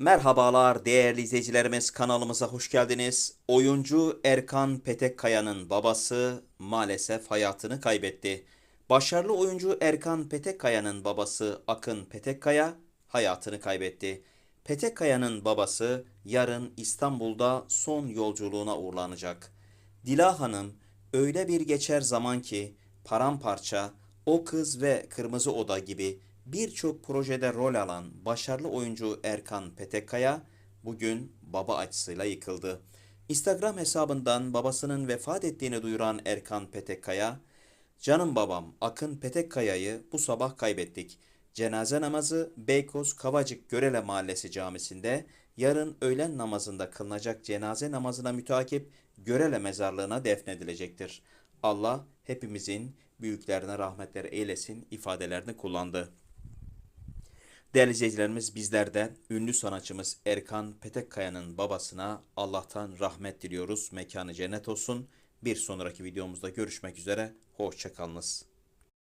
Merhabalar değerli izleyicilerimiz kanalımıza hoş geldiniz. Oyuncu Erkan Petekkaya'nın babası maalesef hayatını kaybetti. Başarılı oyuncu Erkan Petekkaya'nın babası Akın Petekkaya hayatını kaybetti. Petekkaya'nın babası yarın İstanbul'da son yolculuğuna uğurlanacak. Dila Hanım öyle bir geçer zaman ki paramparça, o kız ve Kırmızı Oda gibi birçok projede rol alan başarılı oyuncu Erkan Petekkaya bugün baba açısıyla yıkıldı. Instagram hesabından babasının vefat ettiğini duyuran Erkan Petekkaya, Canım babam Akın Petekkaya'yı bu sabah kaybettik. Cenaze namazı Beykoz Kavacık Görele Mahallesi camisinde yarın öğlen namazında kılınacak cenaze namazına mütakip Görele mezarlığına defnedilecektir. Allah hepimizin büyüklerine rahmetler eylesin ifadelerini kullandı. Değerli izleyicilerimiz bizler de ünlü sanatçımız Erkan Petekkaya'nın babasına Allah'tan rahmet diliyoruz. Mekanı cennet olsun. Bir sonraki videomuzda görüşmek üzere. Hoşçakalınız.